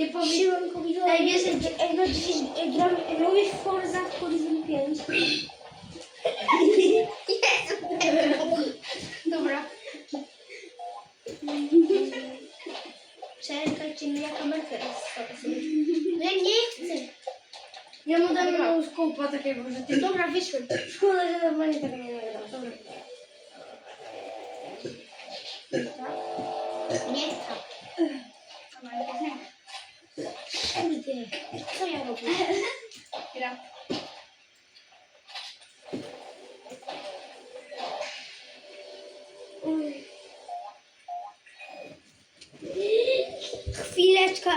Ty powiedz... Siłą covidu. Ej, wiesz, że- ej, no dzisiaj ej, gramy, ej, mówisz Forza Horizon 5. Dobra. Czekajcie, no ja kamerkę sobie. No ja nie chcę. Ja mu dam na skupa takiego, że ty... Dobra, wyszłem. Szkoda, że normalnie tego nie nagrał. Dobra. Nie Kurde, co ja robię? Gra. Uj. Chwileczka,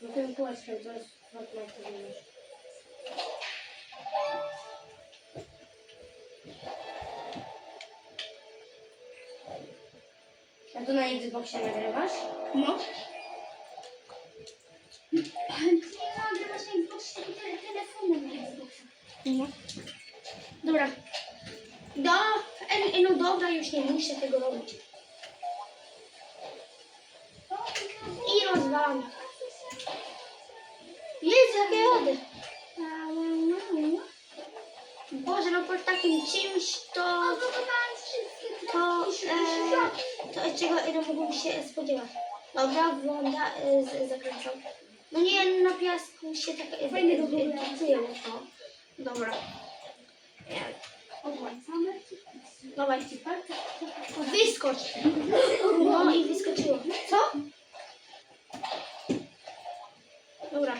No ten to jest Fortnite, wiesz. A tu na Xboxie nagrywasz? No. Nie nagrywać na Xbox, tylko te, telefonem na Xboxa. No. Dobra. Do, no dobra, już nie muszę tego robić. Jakie jody. Boże, no po takim czymś to... To, e, to czego no, mógłbym się spodziewać. Dobra, wygląda, e, z- zakręcam. No nie, na piasku się tak e, e, góry. e, pracują. No. Dobra. Dawaj, Wyskocz. No i wyskoczyło. Co? Dobra.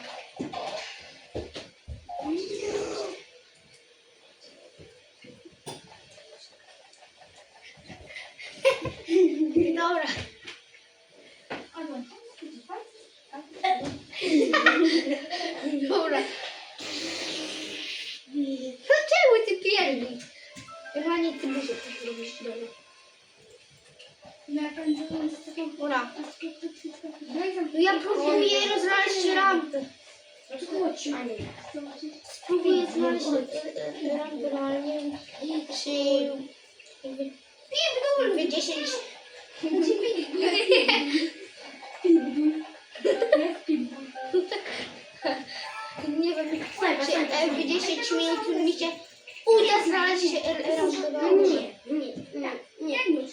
Dobra. Dobra. No czemu ty pierdzi? Normalnie ty muszę coś robić. Dobra. No ja próbuję znaleźć rampę. Spróbuję znaleźć rampę, ale nie wiem, czy... 10... Nie wiem, czy jakby 10 minut mi się uda znaleźć e, e, no, Nie, nie, nie, nie.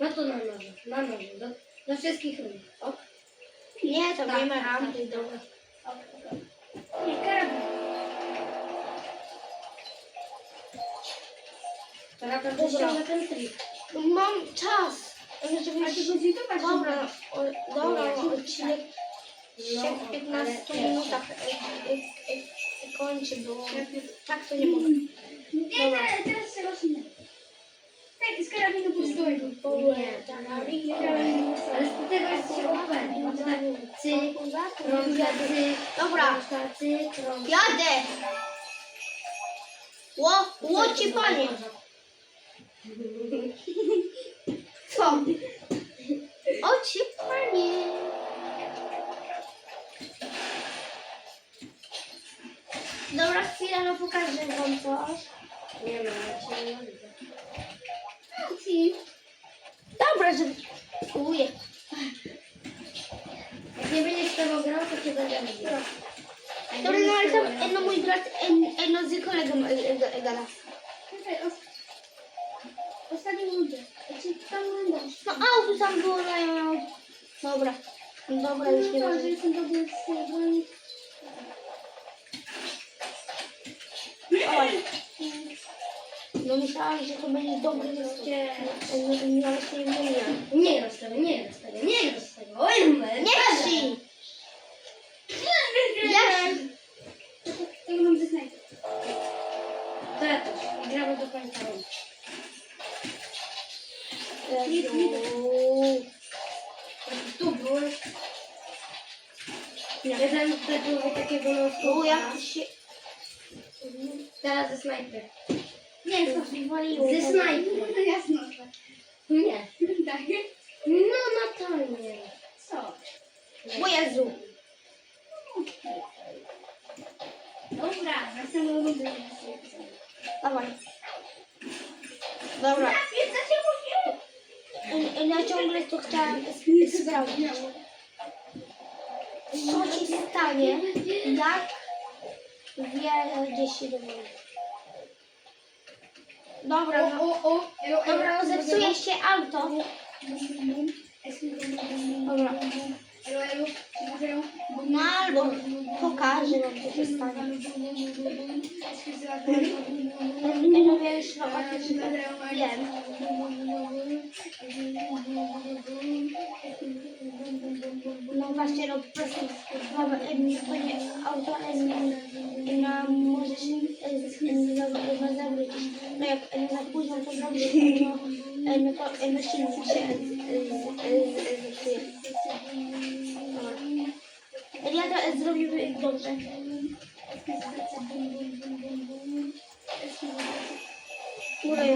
No to na noże, na noże, do, do wszystkich rund. Ok? Nie, to nie ma rampy. dobra. Nie, karabin. To na pewno Dobra. na ten trik. Mam czas. Żeby... Dobra, o, dobra, odcinek się w 15 ale- minutach e, e, e, kończy, bo tak to nie mogę. Dobra. teraz się rośnie. Tak, z karabinu pustego. Nie, ale z tego jest się OP. A to tak cyk, cyk, Dobra. cyk, rączka Jadę! Ło, łocie panie! Co? Ocie panie! Dobra, chwila, no pokażę wam coś. Nie no, ja cię nie widzę. Dobra, że... Kuję. Jak nie będziesz tego grał, to cię będę widział. Dobra, no ale tam, no mój brat, no z kolegą gada. Czekaj. Ostatni ludzie. Czy tam? No auto tam było, no ja miał... Dobra. Dobra, już nie No, że jestem dobry z broni. Oj. No myślałam, że to będzie dobry? No, no, ale się nie myliłam. Nie grasz tego, nie grasz tego, nie grasz tego. Oj, my. Nie Jasi! Jasi! Tego mam ze snajper. To ja też. Gramy do końca Jezu. Tu byłeś. Jeden było takiego O, jak to się... Teraz ze snajper. Nie, to Wywaliło. Ze snajper. No jasno. Nie. Y, Ja ciągle to chciałam sp- sprawdzić. Co ci stanie, jak wjedziesz się do wody? Dobra, no, O, o, elo. dobra, zepsuje się auto. Dobra. No albo pokażę wam, co się stanie. Już no, wiem. No swoje auto na może się em, nie za- zawrócić. No jak za późno to zrobię, em, to silnik się zepsuje. Ja to zrobimy dobrze. Górę,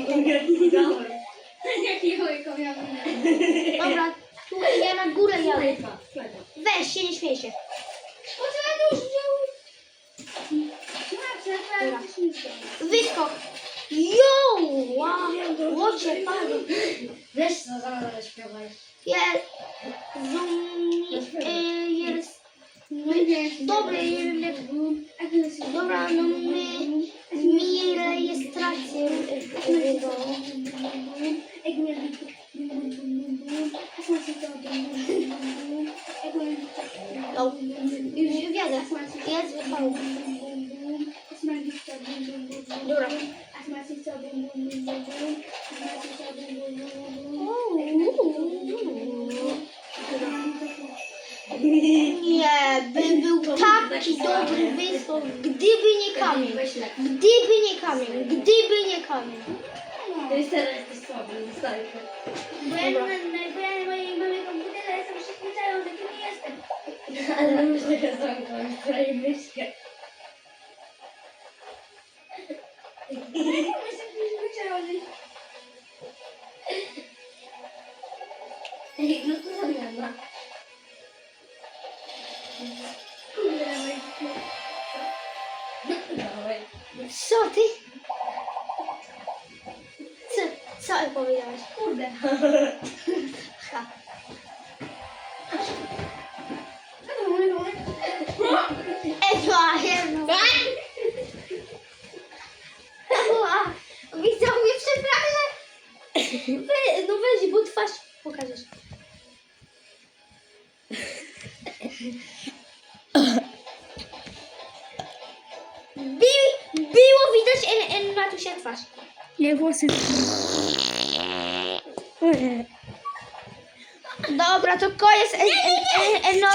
Jaki chojko miał Dobra, tu ja na górę jadę. Weź się, nie śmiej się. Poczekaj, to już wziął. Dobra. Wyskok! Jo! Wow! Łocie, panie! Weź co zaraz śpiewaj. Jest... Jest. Dobra. Nie, by był taki dobry wyskok, gdyby nie kamień. Gdyby nie kamień, gdyby nie kamień. To jest teraz słaby, Ale muszę go zamknąć, której myszkę. Jestem przyzwyczajony. Ej, no to Bi, było widać en, en, na tu się twarz. Nie, włosy. Dobra, to koniec. En, en, en, en, no,